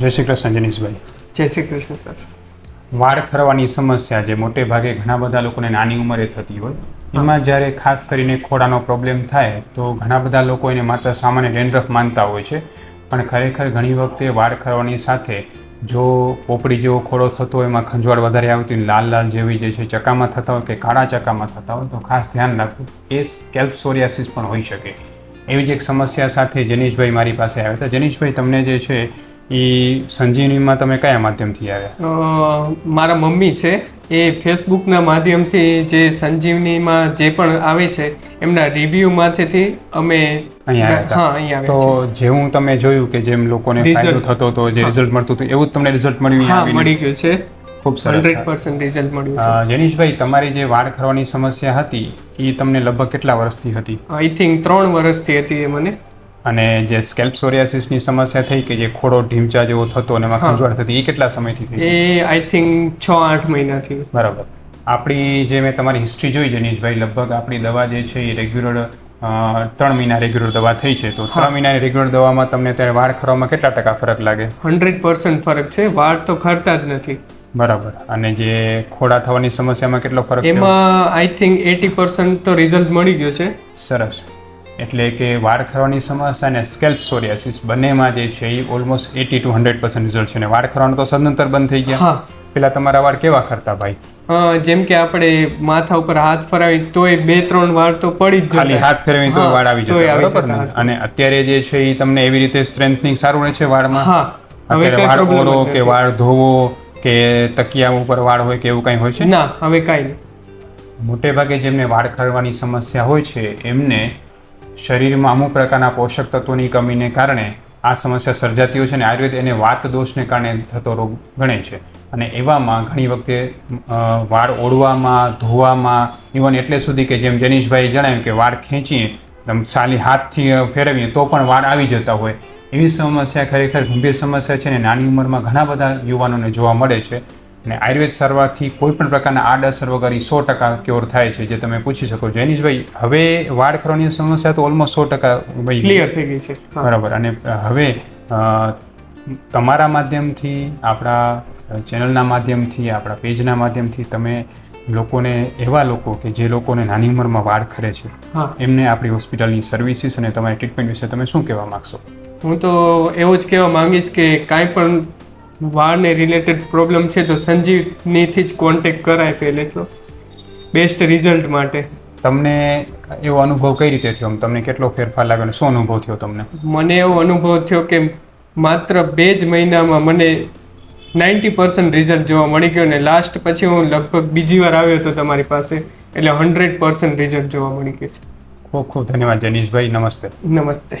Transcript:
જય શ્રી કૃષ્ણ જનીશભાઈ. જય શ્રી કૃષ્ણ સર. વાળ ખરવાની સમસ્યા જે મોટે ભાગે ઘણા બધા લોકોને નાની ઉંમરે થતી હોય એમાં જ્યારે ખાસ કરીને ખોડાનો પ્રોબ્લેમ થાય તો ઘણા બધા લોકો એને માત્ર સામાન્ય ડેન્ડ્રફ માનતા હોય છે. પણ ખરેખર ઘણી વખતે વાળ ખરવાની સાથે જો પોપડી જેવો ખોડો થતો હોય એમાં ખંજવાળ વધારે આવતી હોય, લાલ લાલ જેવી જે છે ચકામાં થતા હોય કે કાળા ચકામાં થતા હોય તો ખાસ ધ્યાન રાખવું. એ સ્કેલ્પ સોરિયાસિસ પણ હોઈ શકે. એવી જ એક સમસ્યા સાથે જનીશભાઈ મારી પાસે આવ્યા હતા. જનીશભાઈ તમને જે છે એ સંજીવનીમાં તમે કયા માધ્યમથી આવ્યા? મારા મમ્મી છે એ ફેસબુકના માધ્યમથી જે સંજીવનીમાં જે પણ આવે છે એમના રિવ્યૂમાંથી અમે અહીંયા તો જે હા તમે જોયું કે જેમ લોકોને ફાયદો થતો હતો જે રિઝલ્ટ મળતું હતું એવું જ તમને રિઝલ્ટ મળ્યું મળી ગયું છે. ખૂબ હન્ડ્રેડ હંડ્રેડ પર્સન્ટ રિઝલ્ટ મળ્યું જનીશભાઈ તમારી જે વાળ ખરવાની સમસ્યા હતી એ તમને લગભગ કેટલા વર્ષથી હતી? આઈ થિંક ત્રણ વર્ષથી હતી એ મને. અને જે સ્કેલ્પ સોરિયાસિસની સમસ્યા થઈ કે જે ખોડો ઢીમચા જેવો થતો અને એમાં. ખંજવાળ થતી એ કેટલા સમયથી થઈ? એ આઈ થિંક છ આઠ મહિનાથી બરાબર. આપણી જે મેં તમારી હિસ્ટ્રી જોઈ જનીશભાઈ લગભગ આપણી દવા જે છે એ રેગ્યુલર ત્રણ મહિના રેગ્યુલર દવા થઈ છે. તો ત્રણ મહિનાની રેગ્યુલર દવામાં તમને ત્યારે વાળ ખરવામાં કેટલા ટકા ફરક લાગે? હંડ્રેડ પર્સન્ટ ફરક છે. વાળ તો ખરતા જ નથી. બરાબર. અને જે ખોડા થવાની સમસ્યામાં કેટલો ફરક એમાં આઈ થિંક એટી પર્સન્ટ તો રિઝલ્ટ મળી ગયો છે. સરસ. એટલે કે વાળ ખરવાની સમસ્યા અને સ્કેલ્પ સોરિયાસિસ બંનેમાં જે છે એ almost eighty to hundred percent result છે. અને વાળ ખરવાનું તો સદંતર બંધ થઈ ગયા. પેલા તમારા વાળ કેવા ખરતા ભાઈ? જેમ કે આપણે માથા ઉપર હાથ ફરાવી તોય બે ત્રણ વાર તો પડી જ ખાલી હાથ ફેરવી તો વાળ આવી જતા બરાબર ને? અને અત્યારે જે છે એ તમને એવી રીતે સ્ટ્રેન્થનિંગ સારું રહે છે વાળમાં? હવે વાળ ઓળો કે વાળ ધોવો કે તકિયા ઉપર વાળ હોય કે એવું કંઈ હોય છે? ના હવે કાંઈ મોટે ભાગે જેમને વાળ ખરવાની સમસ્યા હોય છે એમને શરીરમાં અમુક પ્રકારના પોષક તત્વોની કમીને કારણે આ સમસ્યા સર્જાતી હોય છે અને આયુર્વેદ એને વાત દોષને કારણે થતો રોગ ગણે છે. અને એવામાં ઘણી વખતે વાળ ઓળવામાં, ધોવામાં ઇવન એટલે સુધી કે જેમ જનીશભાઈ જણાવ્યું કે વાળ ખેંચીએ આમ સાલી હાથથી ફેરવીએ તો પણ વાળ આવી જતા હોય. એવી સમસ્યા ખરેખર ગંભીર સમસ્યા છે અને નાની ઉંમરમાં ઘણા બધા યુવાનોને જોવા મળે છે. અને આયુર્વેદ સારવારથી કોઈ પણ પ્રકારના આડઅસર વગર સો ટકા ક્યોર થાય છે જે તમે પૂછી શકો જૈનિશભાઈ હવે વાળ ખરવાની સમસ્યા તો ઓલમોસ્ટ સો ટકા. ક્લિયર થઈ ગઈ છે. બરાબર. અને હવે તમારા માધ્યમથી આપણા ચેનલના માધ્યમથી આપણા પેજના માધ્યમથી તમે લોકોને એવા લોકો કે જે લોકોને નાની ઉંમરમાં વાળ ખરે છે એમને આપણી હોસ્પિટલની સર્વિસીસ અને તમારી ટ્રીટમેન્ટ વિશે તમે શું કહેવા માગશો? હું તો એવું જ કહેવા માંગીશ કે કાંઈ પણ વાળને રિલેટેડ પ્રોબ્લેમ છે તો સંજીવનીથી જ કોન્ટેક કરાય પહેલે તો. બેસ્ટ રિઝલ્ટ માટે. તમને એવો અનુભવ કઈ રીતે થયો? તમને કેટલો ફેરફાર લાગ્યો શું અનુભવ થયો તમને? મને એવો અનુભવ થયો કે માત્ર બે જ મહિનામાં મને નાઇન્ટી પર્સન્ટ રિઝલ્ટ જોવા મળી ગયો ને લાસ્ટ પછી હું લગભગ બીજી વાર આવ્યો હતો તમારી પાસે એટલે હંડ્રેડ પર્સન્ટ રિઝલ્ટ જોવા મળી ગયું છે. ખૂબ ખૂબ ધન્યવાદ જનીશભાઈ નમસ્તે. નમસ્તે.